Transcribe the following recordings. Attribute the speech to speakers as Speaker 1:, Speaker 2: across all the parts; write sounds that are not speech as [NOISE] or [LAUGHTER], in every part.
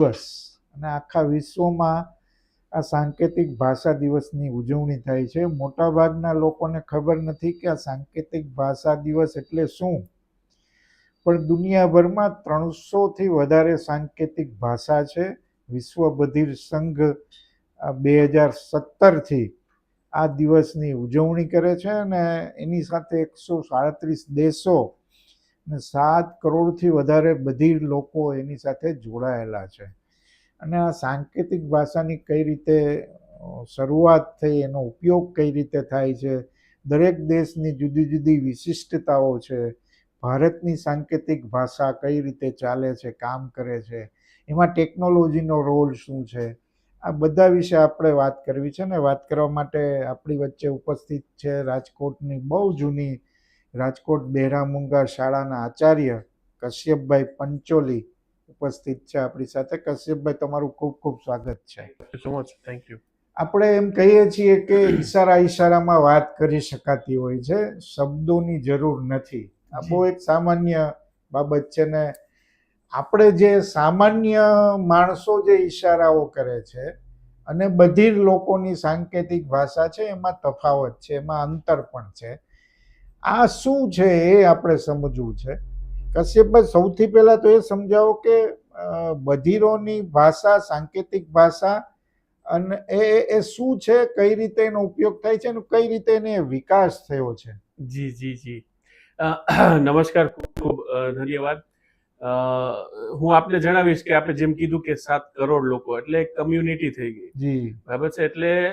Speaker 1: દિવસ. અને આખા વિશ્વમાં આ સાંકેતિક ભાષા દિવસની ઉજવણી થાય છે. મોટાભાગના લોકોને ખબર નથી કે આ સાંકેતિક ભાષા દિવસ એટલે શું. પણ દુનિયાભરમાં ત્રણસોથી વધારે સાંકેતિક ભાષા છે. વિશ્વ બધિર સંઘ બે હજાર સત્તરથી આ દિવસની ઉજવણી કરે છે અને એની સાથે એકસો સાડત્રીસ દેશો અને સાત કરોડથી વધારે બધી લોકો એની સાથે જોડાયેલા છે. અને આ સાંકેતિક ભાષાની કઈ રીતે શરૂઆત થઈ, એનો ઉપયોગ કઈ રીતે થાય છે, દરેક દેશની જુદી જુદી વિશિષ્ટતાઓ છે, ભારતની સાંકેતિક ભાષા કઈ રીતે ચાલે છે, કામ કરે છે, એમાં ટેકનોલોજીનો રોલ શું છે, આ બધા વિશે આપણે વાત કરવી છે ને, વાત કરવા માટે આપણી વચ્ચે ઉપસ્થિત છે રાજકોટની બહુ જૂની રાજકોટ બહેરામુંગા શાળાના આચાર્ય કશ્યપભાઈ પંચોલી ઉપસ્થિત છે આપણી સાથે. કશ્યપભાઈ તમારું ખૂબ ખૂબ સ્વાગત છે.
Speaker 2: સો મચ થેન્ક યુ
Speaker 1: આપણે એમ કહીએ છીએ કે ઈશારા ઈશારામાં વાત કરી શકાતી હોય છે. શબ્દોની જરૂર નથી. આ બહુ એક સામાન્ય બાબત છે ને આપણે જે સામાન્ય માણસો જે ઈશારાઓ કરે છે અને બધી લોકોની સાંકેતિક ભાષા છે એમાં તફાવત છે એમાં અંતર પણ છે. આ શું છે એ આપણે સમજવું છે? કશ્યપભાઈ સૌથી પહેલા તો એ સમજાવો કે બધિરોની ભાષા સાંકેતિક ભાષા અને એ એ- શું છે? કઈ રીતે એનો ઉપયોગ થાય છે અને કઈ રીતે એને વિકાસ થયો છે?
Speaker 2: જી જી જી. નમસ્કાર ખૂબ ખૂબ ધન્યવાદ. હું આપને જણાવીશ કે આપણે જેમ કીધું કે સાત કરોડ લોકો એટલે કમ્યુનિટી થઈ ગઈ.
Speaker 1: જી.
Speaker 2: બરાબર છે? એટલે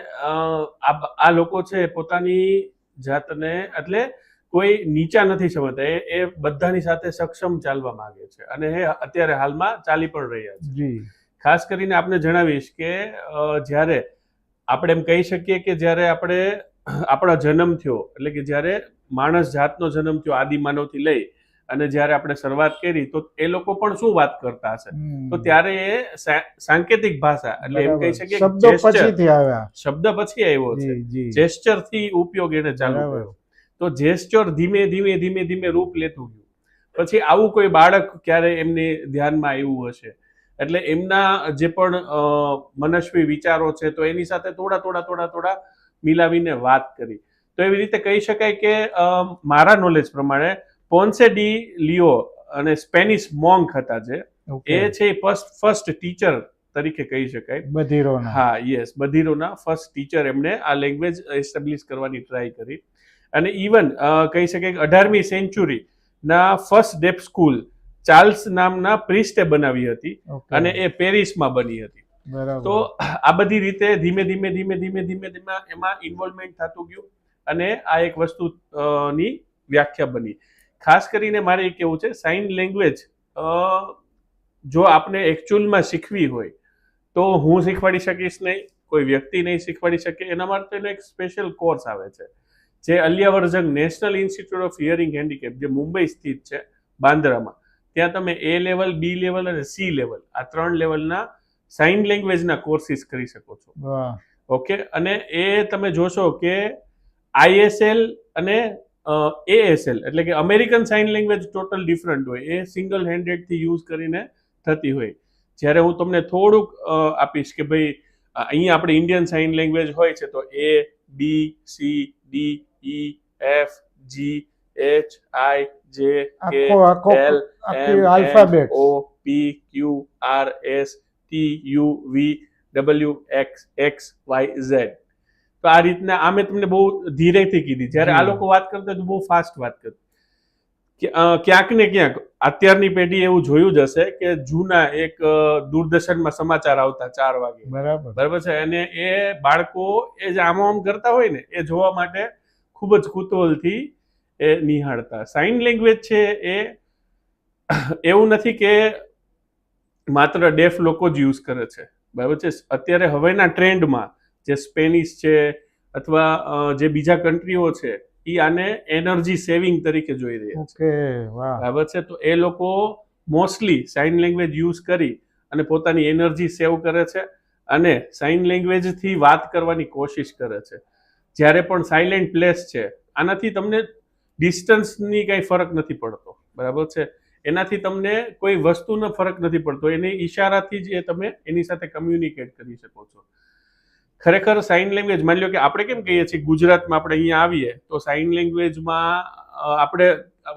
Speaker 2: આ આ લોકો છે પોતાની જાતને એટલે કોઈ નીચા નથી સમજતા. એ બધાની સાથે સક્ષમ ચાલવા માંગે છે. અને એ અત્યારે હાલમાં ચાલી પણ રહ્યા છે. ખાસ કરીને આપને જણાવીશ કે જ્યારે આપણે એમ કહી શકીએ કે જ્યારે આપણે આપણા જન્મ થયો એટલે કે જ્યારે માણસ જાતનો જન્મ થયો આદિ માનવથી લઈ અને જ્યારે આપણે શરૂઆત કરી તો એ લોકો પણ શું વાત કરતા હશે? તો ત્યારે એ સાંકેતિક ભાષા એટલે એમ કહી શકીએ
Speaker 1: શબ્દો
Speaker 2: gesture.
Speaker 1: આવ્યા.
Speaker 2: શબ્દ પછી આવ્યો છે. જેસ્ચરથી ઉપયોગ એને ચાલુ કર્યો. તો જેસ્ચર ધીમે ધીમે ધીમે ધીમે રૂપ લેતું ગયું. પછી આવું કોઈ બાળક ક્યારે એમને ધ્યાનમાં આવ્યું હશે? એટલે એમના જે પણ મનસ્વી વિચારો છે તો એની સાથે થોડા થોડા થોડા થોડા મિલાવીને વાત કરી. તો એવી રીતે કહી શકાય કે મારા નોલેજ પ્રમાણે પોન્સે ડી લિયો અને સ્પેનિશ મોંક હતા જે એ છે ફર્સ્ટ ફર્સ્ટ ટીચર તરીકે કહી શકાય.
Speaker 1: બધીરો
Speaker 2: હા યસ બધીરોના ફર્સ્ટ ટીચર એમણે આ લેંગ્વેજ એસ્ટાબ્લિશ કરવાની ટ્રાય કરી. અને ઇવન કહી શકાય કે અઢારમી સેન્ચુરી ના ફર્સ્ટ ડેપ સ્કૂલ ચાર્લ્સ નામના પ્રિસ્ટે બનાવી હતી અને એ પેરિસમાં બની હતી. તો આ બધી રીતે ધીમે ધીમે ધીમે ધીમે ધીમે ધીમે એમાં ઇન્વોલ્વમેન્ટ થતું ગયું અને આ એક વસ્તુ ની વ્યાખ્યા બની. ખાસ કરીને મારે એ કેવું છે સાઇન લેંગ્વેજ જો આપણે એકચ્યુઅલમાં શીખવી હોય તો હું શીખવાડી શકીશ નહીં કોઈ વ્યક્તિ નહીં શીખવાડી શકે એના માટેનો એક સ્પેશિયલ કોર્સ આવે છે. જે Ali Yavar Jung national institute of hearing handicap જે મુંબઈ સ્થિત છે બાંદ્રામાં. ત્યાં તમે એ લેવલ બી લેવલ અને સી લેવલ આ ત્રણ લેવલના સાઇન લેંગ્વેજના કોર્સિસ કરી શકો છો. ઓકે? અને એ તમે જોશો કે આઈએસએલ અને એએસએલ એટલે કે American sign language total different હોય. એ સિંગલ હેન્ડેડથી યુઝ કરીને થતી હોય. જ્યારે હું તમને થોડુંક આપીશ કે ભાઈ અહીંયા આપણે ઇન્ડિયન સાઇન લેંગ્વેજ હોય છે તો A B C D E F G H I J K L,
Speaker 1: આખી alphabet
Speaker 2: O P Q R S T U V W X X Y Z તો આ રીતના આ મેં તમને બહુ ધીરેથી કીધી. જ્યારે આ લોકો વાત કરતા તો બહુ ફાસ્ટ વાત કરતા ક્યાંક ને ક્યાંક અત્યારની પેઢી એવું જોયું જ હશે કે જૂના એક દૂરદર્શનમાં સમાચાર આવતા ચાર વાગે.
Speaker 1: બરાબર.
Speaker 2: બરાબર છે? અને એ બાળકો એ જે આમ આમ કરતા હોય ને એ જોવા માટે ખૂબ જ કુતૂહલથી એ નિહાળતા. સાઇન લેંગ્વેજ છે એ એવું નથી કે માત્ર ડેફ લોકો જ યુઝ કરે છે. બરાબર છે? અત્યારે હવેના ટ્રેન્ડમાં જે સ્પેનિશ છે અથવા જે બીજા કન્ટ્રીઓ છે એ આને એનર્જી સેવિંગ તરીકે જોઈ રહ્યા છે. બરાબર છે? તો એ લોકો મોસ્ટલી સાઇન લેંગ્વેજ યુઝ કરી અને પોતાની એનર્જી સેવ કરે છે અને સાઇન લેંગ્વેજથી વાત કરવાની કોશિશ કરે છે. જ્યારે પણ સાયલેન્ટ પ્લેસ છે આનાથી તમને ડિસ્ટન્સની કાંઈ ફરક નથી પડતો. બરાબર છે? એનાથી તમને કોઈ વસ્તુનો ફરક નથી પડતો. એને ઈશારાથી જ એ તમે એની સાથે કમ્યુનિકેટ કરી શકો છો. ખરેખર સાઇન લેંગ્વેજ માની લો કે આપણે કેમ કહીએ છીએ ગુજરાતમાં આપણે અહીંયા આવીએ તો સાઇન લેંગ્વેજમાં આપણે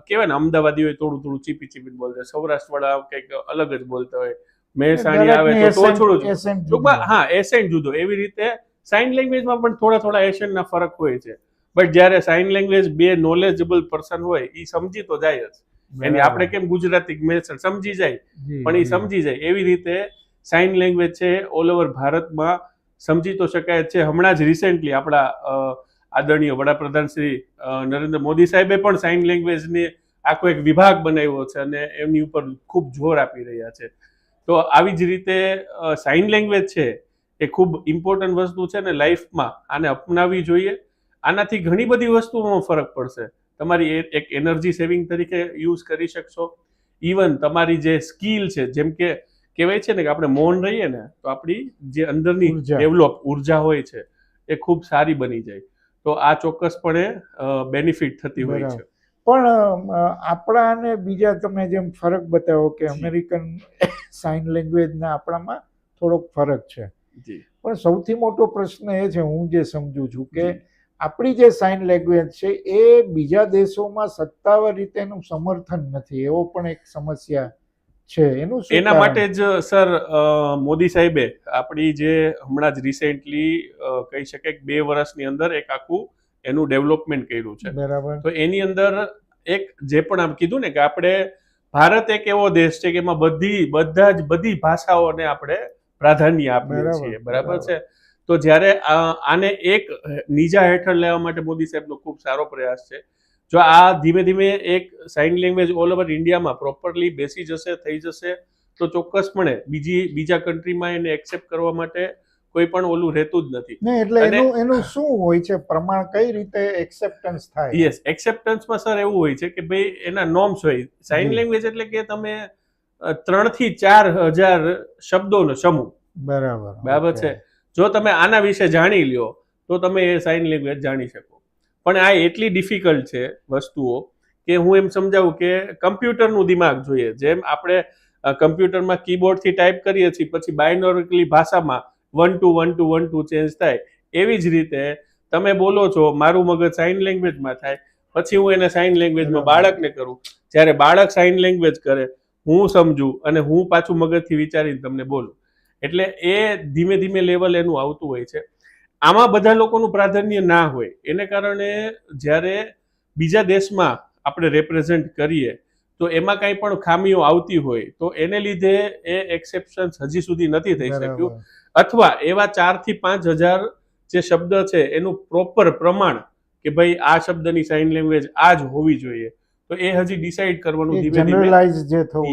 Speaker 2: કહેવાય ને અમદાવાદી હોય થોડું થોડું ચીપી ચીપી બોલતા સૌરાષ્ટ્રવાળા કંઈક અલગ જ બોલતા હોય મહેસાણી આવે તો થોડું જ ટૂંકમાં હા એસેન્ટ જુદો. એવી રીતે સાઇન લેંગ્વેજમાં પણ થોડા થોડા એશિયનના ફરક હોય છે. બટ જ્યારે સાઇન લેંગ્વેજ બે નોલેજેબલ પર્સન હોય એ સમજી તો જાય જ. એની આપણે કેમ ગુજરાતી મેસન સમજી જાય? પણ એ સમજી જાય. એવી રીતે સાઇન લેંગ્વેજ છે ઓલ ઓવર ભારતમાં સમજી તો શકાય છે. હમણાં જ રિસેન્ટલી આપણા આદરણીય વડાપ્રધાન શ્રી નરેન્દ્ર મોદી સાહેબે પણ સાઇન લેંગ્વેજને આખો એક વિભાગ બનાવ્યો છે અને એમની ઉપર ખૂબ જોર આપી રહ્યા છે. તો આવી જ રીતે સાઇન લેંગ્વેજ છે એ ખૂબ ઇમ્પોર્ટન્ટ વસ્તુ છે ને લાઈફમાં આને અપનાવવી જોઈએ. આનાથી ઘણી બધી વસ્તુઓમાં ફરક પડશે. તમારી એક એનર્જી સેવિંગ તરીકે યુઝ કરી શકશો. ઇવન તમારી જે સ્કિલ છે, જેમ કે કહેવાય છે ને કે આપણે મૌન રહીએ ને તો આપણી જે અંદરની. ડેવલપ ઊર્જા હોય છે એ ખૂબ સારી બની જાય. તો આ ચોક્કસપણે બેનિફિટ થતી હોય છે.
Speaker 1: પણ આપણા અને બીજા તમે જેમ ફરક બતાવો કે અમેરિકન સાઇન લેંગ્વેજના આપણામાં થોડોક ફરક છે. પણ સૌથી મોટો પ્રશ્ન એ છે હું જે સમજુ છું કે આપણી જે સાઇન લેંગ્વેજ છે એ બીજા દેશોમાં સત્તાવાર રીતે એનું સમર્થન નથી. એવો પણ એક સમસ્યા છે એનું
Speaker 2: એના માટે જ સર મોદી સાહેબે આપણી જે હમણાં જ રિસેન્ટલી કહી શકાય કે બે વર્ષની અંદર એક આખું એનું ડેવલપમેન્ટ કર્યું છે.
Speaker 1: બરાબર.
Speaker 2: તો એની અંદર એક જે પણ આમ કીધું ને કે આપણે ભારત એક એવો દેશ છે કે એમાં બધી બધા જ બધી ભાષાઓને આપણે પ્રાધાન્ય આપીએ છીએ બરાબર
Speaker 1: બરાબર.
Speaker 2: છે? તો જ્યારે આને એક નીજા હેઠળ લેવા માટે મોદી સાહેબનો ખૂબ સારો પ્રયાસ છે. જો આ ધીમે ધીમે એક સાઇન લેંગ્વેજ ઓલ ઓવર ઇન્ડિયામાં પ્રોપરલી બેસી જશે થઈ જશે તો ચોક્કસપણે બીજી બીજા કન્ટ્રીમાં એને એક્સેપ્ટ કરવા માટે કોઈ પણ ઓલું રહેતું જ નથી.
Speaker 1: એટલે એનું એનું શું હોય છે? પ્રમાણ કઈ રીતે એક્સેપ્ટન્સ થાય?
Speaker 2: યસ એક્સેપ્ટન્સમાં સર એવું હોય છે કે ભાઈ એના નોર્મ્સ હોય. સાઇન લેંગ્વેજ એટલે કે તમે ત્રણથી ચાર હજાર શબ્દોનો સમૂહ.
Speaker 1: બરાબર.
Speaker 2: બરાબર છે. જો તમે આના વિશે જાણી લ્યો તો તમે એ સાઇન લેંગ્વેજ જાણી શકો. પણ આ એટલી ડિફિકલ્ટ છે વસ્તુઓ કે હું એમ સમજાવું કે કમ્પ્યુટરનું દિમાગ જોઈએ. જેમ આપણે કમ્પ્યુટરમાં કીબોર્ડથી ટાઈપ કરીએ છીએ પછી બાયનોરિકલી ભાષામાં one two one two one two change થાય. એવી જ રીતે તમે બોલો છો મારું મગજ સાઇન લેંગ્વેજમાં થાય. પછી હું એને સાઇન લેંગ્વેજમાં બાળકને કરું. જ્યારે બાળક સાઇન લેંગ્વેજ કરે હું સમજું અને હું પાછું મગજથી વિચારીને તમને બોલું. એટલે એ ધીમે ધીમે લેવલ એનું આવતું હોય છે. આમાં બધા લોકોનું પ્રાધાન્ય ના હોય. એને કારણે જ્યારે બીજા દેશમાં આપણે રેપ્રેઝેન્ટ કરીએ તો એમાં કાંઈ પણ ખામીઓ આવતી હોય તો એને લીધે એ એક્સેપ્શન હજી સુધી નથી થઈ શક્યું. અથવા એવા ચારથી પાંચ હજાર જે શબ્દ છે એનું પ્રોપર પ્રમાણ કે ભાઈ આ શબ્દની સાઇન લેંગ્વેજ આ જ હોવી જોઈએ તો એ હજી ડિસાઈડ કરવાનું ધીમે ધીમે
Speaker 1: જે થવું.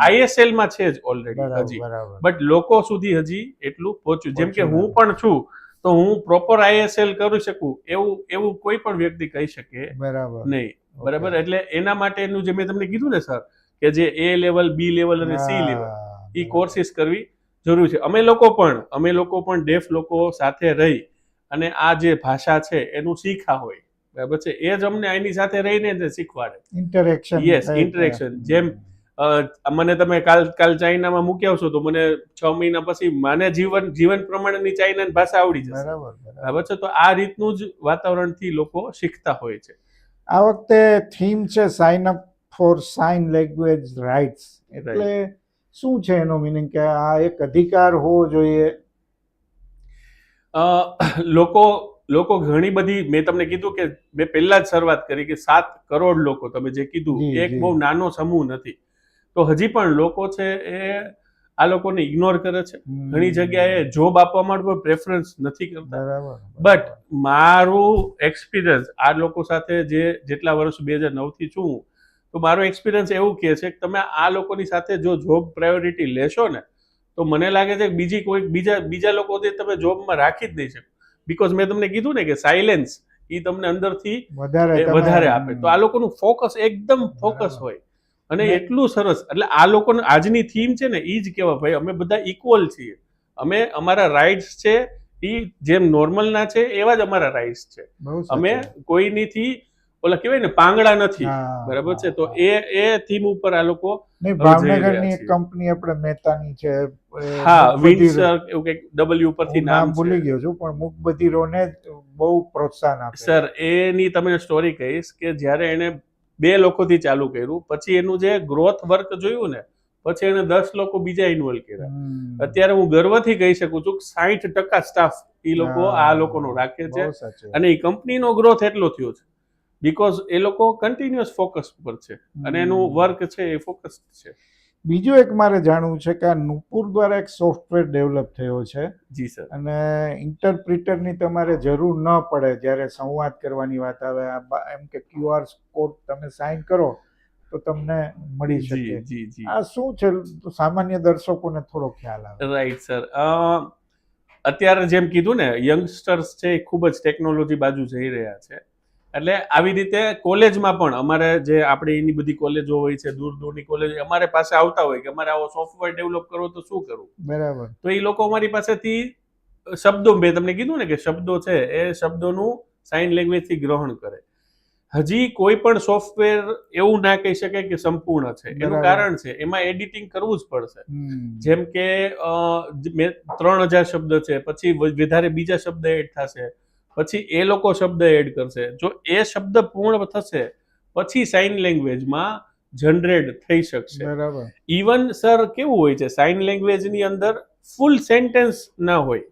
Speaker 2: આઈએસએલમાં છે જ ઓલરેડી હજી. બટ લોકો સુધી હજી એટલું પહોંચ્યું. જેમ કે હું પણ છું તો હું પ્રોપર આઈએસએલ કરી શકું? એવું એવું કોઈ પણ વ્યક્તિ કહી શકે
Speaker 1: બરાબર.
Speaker 2: નહીં. બરાબર? એટલે એના માટેનું જે મેં તમને કીધું ને સર કે જે એ લેવલ બી લેવલ અને સી લેવલ એ કોર્સિસ કરવી જરૂરી છે. અમે લોકો પણ અમે લોકો પણ ડેફ લોકો સાથે રહી અને આ જે ભાષા છે એનું શીખા હોય. બરાબર છે? એ જ અમને એની સાથે રહીને શીખવાડે.
Speaker 1: ઇન્ટરેક્શન
Speaker 2: યસ ઇન્ટરેક્શન જેમ મને તમે કાલ કાલ ચાઇનામાં મૂકી આવશો તો મને છ મહિના પછી મને જીવન જીવન પ્રમાણેની ચાઇનાની ભાષા આવડી જશે.
Speaker 1: બરાબર
Speaker 2: છે? તો આ રીતનું જ વાતાવરણથી લોકો શીખતા હોય છે.
Speaker 1: આ વખતે થીમ છે sign up for sign language rights એટલે શું છે એનો મિનિંગ કે આ એક અધિકાર હોવો જોઈએ?
Speaker 2: અ, લોકો લોકો ઘણી બધી મેં તમને કીધું કે મેં પહેલા જ શરૂઆત કરી કે સાત કરોડ લોકો તમે જે કીધું એક બહુ નાનો સમૂહ નથી. તો હજી પણ લોકો છે એ આ લોકોને ઇગ્નોર કરે છે. ઘણી જગ્યાએ જોબ આપવા માટે પ્રેફરન્સ નથી કરતા. બટ મારું એક્સપિરિયન્સ આ લોકો સાથે જે જેટલા વર્ષ બે હજાર નવથી છું તો મારો એક્સપિરિયન્સ એવું કહે છે કે તમે આ લોકોની સાથે જો જોબ પ્રાયોરિટી લેશો ને તો મને લાગે છે કે બીજી કોઈ બીજા બીજા લોકોથી તમે જોબમાં રાખી જ નહીં શકો. બીકોઝ મેં તમને કીધું ને કે સાયલેન્સ એ તમને અંદરથી
Speaker 1: વધારે
Speaker 2: વધારે આપે. તો આ લોકોનું ફોકસ એકદમ ફોકસ હોય. અને એટલું સરસ. એટલે આ લોકોને આજની થીમ છે ને એ જ કહેવા ભાઈ અમે બધા ઇક્વલ છીએ. અમે અમારા રાઇટ્સ છે એ જેમ નોર્મલના છે એવા જ અમારા રાઇટ્સ છે. અમે કોઈનીથી ઓલા કહેવાય ને પાંગડા નથી. બરાબર છે? તો એ એ થીમ ઉપર આ લોકો
Speaker 1: ભાવનગરની એક કંપની આપણે મહેતાની છે
Speaker 2: હા વિન્સર એવું કંઈક ડબલ્યુ પરથી
Speaker 1: નામ ભૂલી ગયો છું પણ મુખબધિરોને જ બહુ પ્રોત્સાહન આપે.
Speaker 2: સર એની તમને સ્ટોરી કહીશ કે જ્યારે એને બે લોકોથી ચાલુ કર્યું. પછી એનું જે ગ્રોથ વર્ક જોયું ને પછી એને દસ લોકો બીજા ઇન્વોલ્વ કર્યા. અત્યારે હું ગર્વથી કહી શકું છું કે સાહીઠ ટકા સ્ટાફ એ લોકો આ લોકોનો રાખે છે. અને એ કંપનીનો ગ્રોથ એટલો થયો છે. બીકોઝ એ લોકો કન્ટિન્યુઅસ ફોકસ પર છે. અને એનું વર્ક છે એ ફોકસ છે.
Speaker 1: બીજું એક મારે જાણવું છે કે આ નુપુર દ્વારા એક સોફ્ટવેર ડેવલપ થયો છે.
Speaker 2: જી સર.
Speaker 1: અને ઇન્ટરપ્રિટરની તમારે જરૂર ન પડે જ્યારે સંવાદ કરવાની વાત આવે એમ કે ક્યુઆર કોડ તમે સાઇન કરો તો તમને મળી શકે.
Speaker 2: જી જી.
Speaker 1: આ શું છે? સામાન્ય દર્શકોને થોડો ખ્યાલ આવે.
Speaker 2: Right sir. અત્યારે જેમ કીધું ને યંગસ્ટર્સ છે એ ખૂબ જ ટેકનોલોજી બાજુ જઈ રહ્યા છે. એટલે આવી રીતે કોલેજમાં પણ અમારે જે આપણે એની બધી કોલેજો હોય છે દૂર દૂરની કોલેજ અમારે પાસે આવતા હોય કે અમારે આવો સોફ્ટવેર ડેવલપ કરવો તો શું કરવું?
Speaker 1: બરાબર.
Speaker 2: તો એ લોકો અમારી પાસેથી શબ્દો મેં તમને કીધું ને કે શબ્દો છે એ શબ્દોનું સાઇન લેંગ્વેજથી ગ્રહણ કરે. હજી કોઈ પણ સોફ્ટવેર એવું ના કહી શકે કે સંપૂર્ણ છે. એનું કારણ છે એમાં એડિટિંગ કરવું જ પડશે. જેમ કે ત્રણ હજાર શબ્દ છે પછી વધારે બીજા શબ્દ એડ થશે. પછી એ લોકો શબ્દ એડ કરશે. જો એ શબ્દ પૂર્ણ થશે પછી સાઇન લેંગ્વેજમાં જનરેટ થઈ શકશે.
Speaker 1: બરાબર.
Speaker 2: ઇવન સર કેવું હોય છે સાઇન લેંગ્વેજની અંદર ફૂલ સેન્ટેન્સ ના હોય.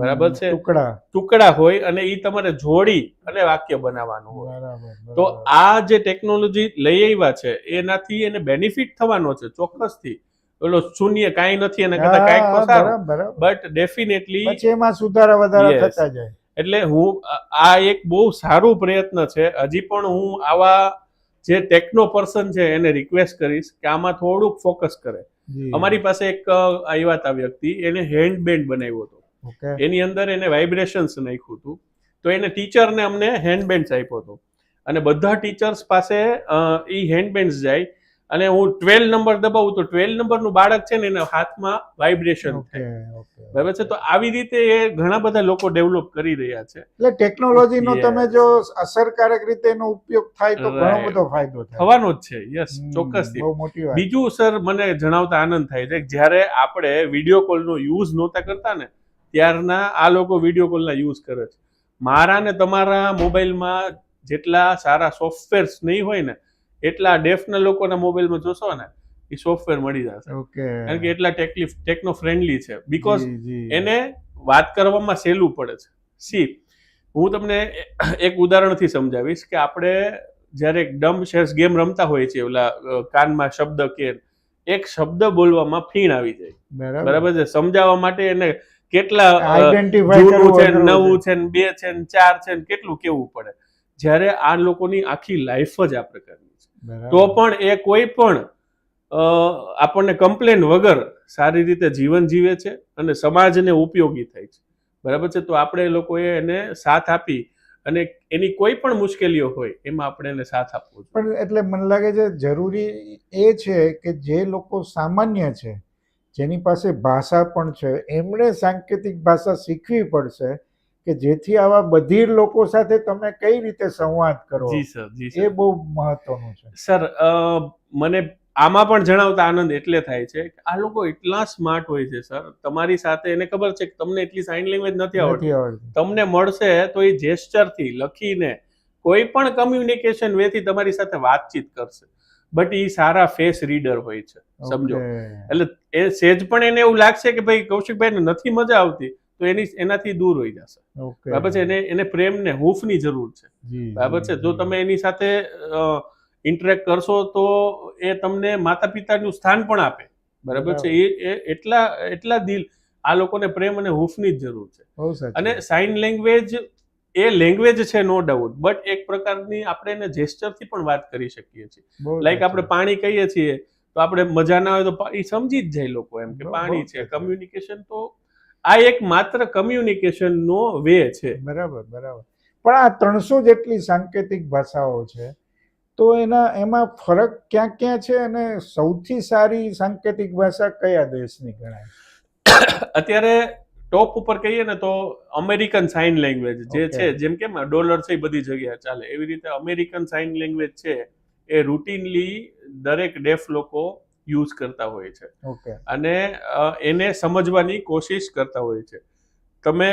Speaker 2: બરાબર છે.
Speaker 1: ટુકડા.
Speaker 2: ટુકડા હોય અને એ તમારે જોડી અને વાક્ય બનાવવાનું હોય.
Speaker 1: બરાબર
Speaker 2: તો આ જે ટેકનોલોજી લઈ આવ્યા છે એનાથી એને બેનિફિટ થવાનો છે ચોક્કસથી. પેલો શૂન્ય કાંઈ નથી એના કરતા કાંઈક. બટ ડેફિનેટલી
Speaker 1: એમાં સુધારા વધારા થતા જાય.
Speaker 2: એટલે હું આ- એક બહુ સારું પ્રયત્ન છે. હજી પણ હું આવા જે ટેકનો પર્સન છે એને રિક્વેસ્ટ કરીશ કે આમાં થોડુંક ફોકસ કરે. અમારી પાસે એક આવ્યા હતા વ્યક્તિ એને હેન્ડ બેન્ડ બનાવ્યો હતો. એની અંદર એને વાઇબ્રેશન્સ નાખ્યું હતું. તો એને ટીચરને અમને હેન્ડ બેન્ડ્સ આપ્યો હતો. અને બધા ટીચર્સ પાસે એ હેન્ડ બેન્ડ્સ જાય. અને હું ટ્વેલ્વ નંબર દબાવું તો ટ્વેલ્વ નંબરનું બાળક છે ને એના હાથમાં વાઇબ્રેશન થાય. બરાબર છે? તો આવી રીતે એ ઘણા બધા લોકો ડેવલપ કરી રહ્યા છે.
Speaker 1: એટલે ટેકનોલોજીનો તમે જો અસરકારક રીતે એનો ઉપયોગ થાય તો ઘણો બધો ફાયદો થાય.
Speaker 2: થવાનો જ છે. યસ
Speaker 1: ચોક્કસ.
Speaker 2: બીજું સર મને જણાવતા આનંદ થાય છે જ્યારે આપણે વીડિયો કોલનો યુઝ નહોતા કરતા ને ત્યારના આ લોકો વીડિયો કોલના યુઝ કરે છે. મારા ને તમારા મોબાઈલમાં જેટલા સારા સોફ્ટવેર્સ નહીં હોય ને એટલા ડેફના લોકોના મોબાઈલમાં જોશો ને એ સોફ્ટવેર મળી જશે.
Speaker 1: ઓકે.
Speaker 2: કારણ કે એટલા ટેકલી ટેકનો ફ્રેન્ડલી છે બીકોઝ. એને વાત કરવામાં સહેલું પડે છે. સી હું તમને એક ઉદાહરણથી સમજાવીશ કે આપણે જ્યારે ડમ શેર્સ ગેમ રમતા હોઈએ છીએ ઓલા કાનમાં શબ્દ કે એક શબ્દ બોલવામાં ફીણ આવી જાય. બરાબર. છે? સમજાવવા માટે એને કેટલા જૂનું છે નવું છે. બે છે ચાર છે કેટલું કેવું પડે? જ્યારે આ લોકોની આખી લાઈફ જ આ પ્રકારની છે. તો પણ એ કોઈ પણ આપણને કમ્પ્લેન વગર સારી રીતે જીવન જીવે છે અને સમાજને ઉપયોગી થાય છે. બરાબર છે? તો આપણે એ લોકોએ એને સાથ આપી અને એની કોઈ પણ મુશ્કેલીઓ હોય એમાં આપણે એને સાથ આપવો જોઈએ.
Speaker 1: પણ એટલે મને લાગે છે જરૂરી એ છે કે જે લોકો સામાન્ય છે જેની પાસે ભાષા પણ છે એમણે સાંકેતિક ભાષા શીખવી પડશે કે જેથી આવા બધી લોકો સાથે તમે કઈ રીતે સંવાદ કરો?
Speaker 2: જી સર જી
Speaker 1: એ બહુ મહત્વનું છે.
Speaker 2: સર મને આમાં પણ જણાવતા આનંદ એટલે થાય છે કે આ લોકો એટલા સ્માર્ટ હોય છે સર. તમારી સાથે એને ખબર છે કે તમને એટલી સાઇન લેંગ્વેજ નથી આવડતી. તમને મળશે તો એ જેસ્ચરથી લખીને કોઈ પણ કમ્યુનિકેશન વેથી તમારી સાથે વાતચીત કરશે. બટ એ સારા ફેસ રીડર હોય છે સમજો. એટલે એ સેજ પણ એને એવું લાગશે કે ભાઈ કૌશિકભાઈને નથી મજા આવતી. તો એની એનાથી દૂર હોઈ જશે. બરાબર છે? એને એને પ્રેમને હૂંફની જરૂર છે. બરાબર છે? જો તમે એની સાથે ઇન્ટરેક્ટ કરશો તો એ તમને માતા પિતાનું સ્થાન પણ આપે. બરાબર છે? એ એટલા એટલા દિલ આ લોકોને પ્રેમ અને હૂફની જ જરૂર છે. અને સાઇન લેંગ્વેજ એ લેંગ્વેજ છે નો ડાઉટ બટ એક પ્રકારની આપણે એને જેસ્ચરથી પણ વાત કરી શકીએ છીએ. લાઈક આપણે પાણી કહીએ છીએ તો આપણે મજા ના હોય તો એ સમજી જ જાય લોકો એમ કે પાણી છે. કમ્યુનિકેશન તો આ એક માત્ર કમ્યુનિકેશનનો વે છે.
Speaker 1: બરાબર બરાબર. પણ આ ત્રણસો જેટલી સાંકેતિક ભાષાઓ છે તો એના એમાં ફરક ક્યાં ક્યાં છે અને સૌથી સારી સાંકેતિક ભાષા કયા દેશની ગણાય? [COUGHS]
Speaker 2: અત્યારે ટોપ ઉપર કહીએ ને તો અમેરિકન સાઇન લેંગ્વેજ જે છે જેમ કે ડોલર છે એ બધી જગ્યાએ ચાલે. એવી રીતે અમેરિકન સાઇન લેંગ્વેજ છે એ રૂટીનલી દરેક ડેફ લોકો યુઝ કરતા હોય છે. અને એને સમજવાની કોશિશ કરતા હોય છે. તમે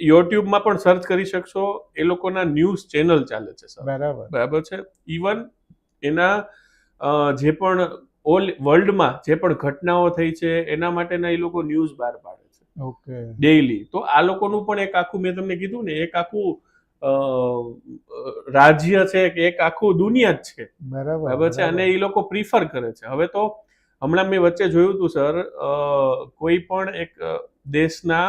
Speaker 2: યુટ્યુબમાં પણ સર્ચ કરી શકશો એ લોકોના ન્યૂઝ ચેનલ ચાલે છે સર.
Speaker 1: બરાબર.
Speaker 2: બરાબર છે? ઇવન એના જે પણ ઓલ વર્લ્ડમાં જે પણ ઘટનાઓ થઈ છે એના માટેના એ લોકો ન્યૂઝ બહાર પાડે છે.
Speaker 1: ઓકે.
Speaker 2: ડેઈલી. તો આ લોકોનું પણ એક આખું મેં તમને કીધું ને એક આખું રાજ્ય છે કે એક આખું દુનિયા જ છે.
Speaker 1: બરાબર
Speaker 2: બરાબર છે? અને એ લોકો પ્રિફર કરે છે. હવે તો હમણાં મેં વચ્ચે જોયું હતું સર કોઈ પણ એક દેશના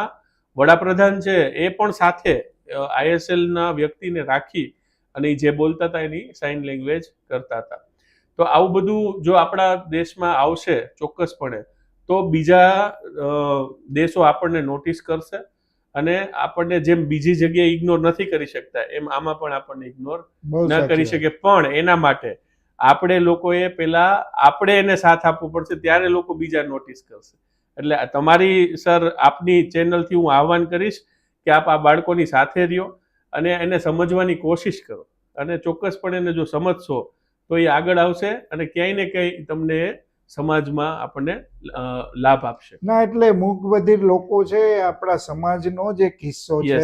Speaker 2: વડાપ્રધાન છે એ પણ સાથે આઈએસએલ ના વ્યક્તિને રાખી અને જે બોલતા હતા એની સાઇન લેંગ્વેજ કરતા હતા. તો આવું બધું જો આપણા દેશમાં આવશે ચોક્કસપણે તો બીજા દેશો આપણને નોટિસ કરશે અને આપણને જેમ બીજી જગ્યાએ ઇગ્નોર નથી કરી શકતા એમ આમાં પણ આપણને ઇગ્નોર ન કરી શકે. પણ એના માટે આપણે લોકોએ પહેલાં આપણે એને સાથ આપવો પડશે ત્યારે લોકો બીજા નોટિસ કરશે. એટલે તમારી સર આપની ચેનલથી હું આહવાન કરીશ કે આપ આ બાળકોની સાથે રહ્યો અને એને સમજવાની કોશિશ કરો. અને ચોક્કસપણે એને જો સમજશો તો એ આગળ આવશે અને ક્યાંય ને ક્યાંય તમને સમાજમાં આપણને લાભ આપશે.
Speaker 1: ના એટલે મૂક લોકો છે આપણા સમાજનો જે કિસ્સો છે.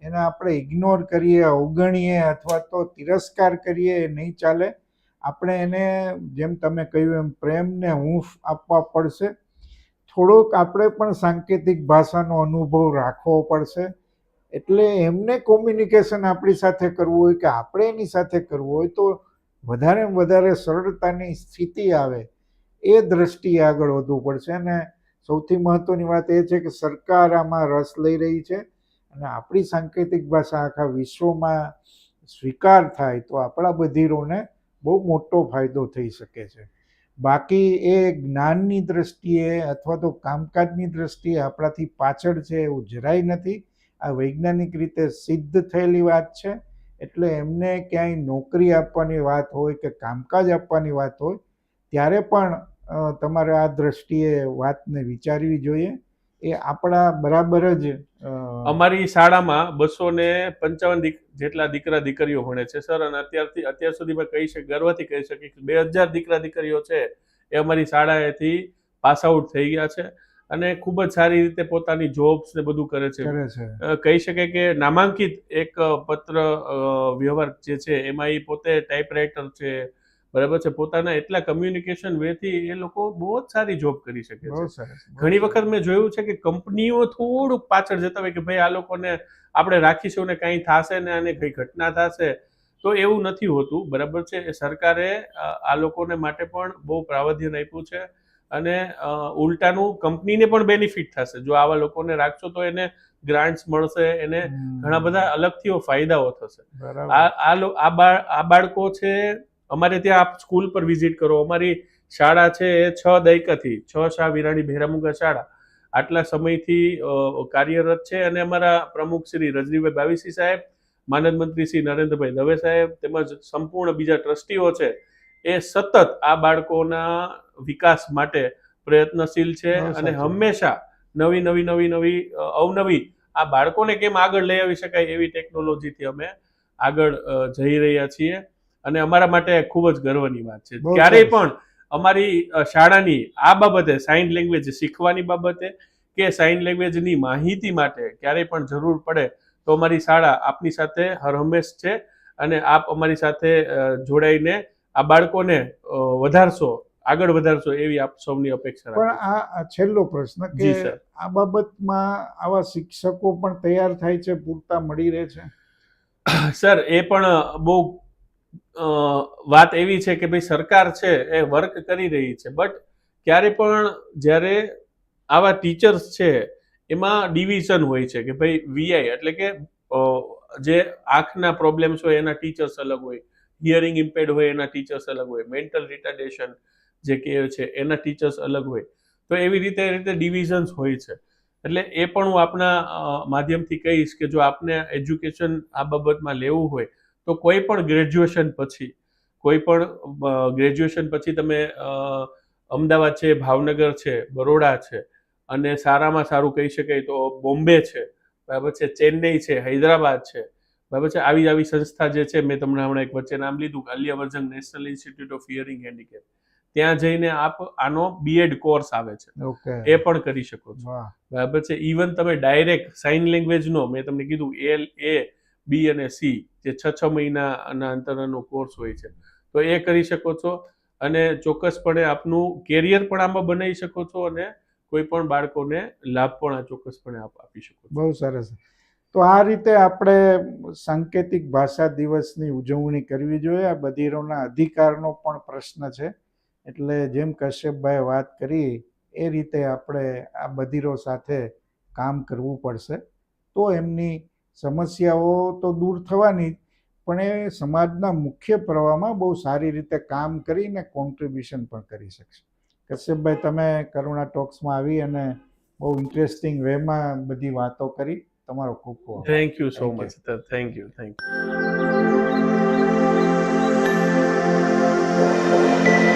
Speaker 1: એને આપણે ઇગ્નોર કરીએ અવગણીએ અથવા તો તિરસ્કાર કરીએ એ નહીં ચાલે. આપણે એને, જેમ તમે કહ્યું એમ, પ્રેમને હૂંફ આપવા પડશે. થોડોક આપણે પણ સાંકેતિક ભાષાનો અનુભવ રાખવો પડશે. એટલે એમને કોમ્યુનિકેશન આપણી સાથે કરવું હોય કે આપણે એની સાથે કરવું હોય તો વધારે વધારે સરળતાની સ્થિતિ આવે. એ દ્રષ્ટિએ આગળ વધવું પડશે. અને સૌથી મહત્ત્વની વાત એ છે કે સરકાર આમાં રસ લઈ રહી છે. અને આપણી સાંકેતિક ભાષા આખા વિશ્વમાં સ્વીકાર થાય તો આપણા બધિરોને બહુ મોટો ફાયદો થઈ શકે છે. બાકી એ જ્ઞાનની દ્રષ્ટિએ અથવા તો કામકાજની દ્રષ્ટિએ આપણાથી પાછળ છે એવું જરાય નથી. આ વૈજ્ઞાનિક રીતે સિદ્ધ થયેલી વાત છે. એટલે એમને ક્યાંય નોકરી આપવાની વાત હોય કે કામકાજ આપવાની વાત હોય, ત્યારે પણ તમારે આ દ્રષ્ટિએ વાતને વિચારવી જોઈએ. એ આપણા બરાબર જ
Speaker 2: અમારી શાળામાં બસો ને પંચાવન જેટલા દીકરા દીકરીઓ ભણે છે સર. અને અત્યારથી અત્યાર સુધીમાં કહી શકે ગર્વથી કહી શકીએ કે બે હજાર દીકરા દીકરીઓ છે એ અમારી શાળાએથી પાસ આઉટ થઈ ગયા છે અને ખૂબ જ સારી રીતે પોતાની જોબ્સ ને બધું કરે છે. કહી શકે કે નામાંકિત એક પત્ર વ્યવહાર જે છે એમાં એ પોતે ટાઈપરાઇટર છે બરાબર છે? પોતાના એટલા કમ્યુનિકેશન વેથી એ લોકો બહુ જ સારી જોબ કરી શકે છે. ઘણી વખત મેં જોયું છે કે કંપનીઓ થોડુંક પાછળ જતા હોય કે ભાઈ આ લોકોને આપણે રાખીશું ને કંઈ થશે ને અને કઈ ઘટના થશે તો એવું નથી હોતું બરાબર છે? એ સરકારે આ લોકોને માટે પણ બહુ પ્રાવધાન આપ્યું છે અને ઉલટાનું કંપનીને પણ બેનિફિટ થશે. જો આવા લોકોને રાખશો તો એને ગ્રાન્ટ્સ મળશે એને ઘણા બધા અલગથી ફાયદાઓ થશે. આ આ બાળકો છે અમારે ત્યાં આપ સ્કૂલ પર વિઝિટ કરો. અમારી શાળા છે એ છ દાયકાથી છ શાહ વિરાણી ભેરામુગા શાળા. આટલા સમયથી કાર્યરત છે અને અમારા પ્રમુખ શ્રી રજનીભાઈ બાવીસી સાહેબ માનદ મંત્રી શ્રી નરેન્દ્રભાઈ દવે સાહેબ તેમજ સંપૂર્ણ બીજા ટ્રસ્ટીઓ છે એ સતત આ બાળકોના વિકાસ માટે પ્રયત્નશીલ છે અને હંમેશા નવી નવી નવી નવી અવનવી આ બાળકોને કેમ આગળ લઈ આવી શકાય એવી ટેકનોલોજીથી અમે આગળ જઈ રહ્યા છીએ. અને અમારા માટે ખૂબ જ ગર્વની વાત છે. ક્યારેય પણ અમારી શાળાની આ બાબતે સાઇન લેંગ્વેજ શીખવાની બાબતે કે સાઇન લેંગ્વેજની માહિતી માટે ક્યારેય પણ જરૂર પડે તો અમારી શાળા આપની સાથે હરહમેશ છે અને આપ અમારી સાથે જોડાઈને આ બાળકોને વધારશો આગળ વધારશો એવી આપ સૌની અપેક્ષા
Speaker 1: પણ આ છેલ્લો પ્રશ્ન કે. આ બાબતમાં આવા શિક્ષકો પણ તૈયાર થાય છે પૂરતા મળી રહે છે?
Speaker 2: સર એ પણ બહુ વાત એવી છે કે ભાઈ સરકાર છે એ વર્ક કરી રહી છે. બટ ક્યારે પણ જ્યારે આવા ટીચર્સ છે, એમાં ડિવિઝન હોય છે કે ભાઈ વીઆઈ એટલે કે જે આંખના પ્રોબ્લેમ્સ હોય એના ટીચર્સ અલગ હોય, હિયરિંગ ઇમ્પેર્ડ હોય એના ટીચર્સ અલગ હોય, મેન્ટલ રિટાર્ડેશન જે કહે છે એના ટીચર્સ અલગ હોય. તો એવી રીતે રીતે ડિવિઝન્સ હોય છે. એટલે એ પણ હું આપના માધ્યમથી કહીશ કે જો આપને એજ્યુકેશન આ બાબતમાં લેવું હોય તો કોઈ પણ ગ્રેજ્યુએશન પછી કોઈ પણ ગ્રેજ્યુએશન પછી તમે અમદાવાદ છે ભાવનગર છે બરોડા છે અને સારામાં સારું કહી શકાય તો બોમ્બે છે બરાબર છે ચેન્નઈ છે હૈદરાબાદ છે બરાબર છે આવી આવી સંસ્થા જે છે મેં તમને હમણાં એક વચ્ચે નામ લીધું Ali Yavar Jung national institute of hearing handicap. ત્યાં જઈને આપ આનો બીએડ કોર્સ આવે છે. એ પણ કરી શકો છો. બરાબર છે ઇવન તમે ડાયરેક્ટ સાઇન લેંગ્વેજનો મેં તમને કીધું એલ એ બી અને સી જે છ છ મહિનાના અંતરનો કોર્સ હોય છે. તો એ કરી શકો છો અને ચોક્કસપણે આપનું કેરિયર પણ આમાં બનાવી શકો છો અને કોઈ પણ બાળકોને લાભ પણ આ ચોક્કસપણે આપ, આપી શકો
Speaker 1: બહુ સરસ. તો આ રીતે આપણે સાંકેતિક ભાષા દિવસની ઉજવણી કરવી જોઈએ. આ બધીરોના અધિકારનો પણ પ્રશ્ન છે. એટલે જેમ કશ્યપભાઈ વાત કરી, એ રીતે આપણે આ બધીરો સાથે કામ કરવું પડશે. તો એમની સમસ્યાઓ તો દૂર થવાની જ, પણ એ સમાજના મુખ્ય પ્રવાહમાં બહુ સારી રીતે કામ કરીને કોન્ટ્રીબ્યુશન પણ કરી શકશે. કશ્યપભાઈ તમે કરુણા ટોક્સમાં આવી અને બહુ ઇન્ટરેસ્ટિંગ વેમાં બધી વાતો કરી. તમારો ખૂબ ખૂબ
Speaker 2: thank you so much thank you thank you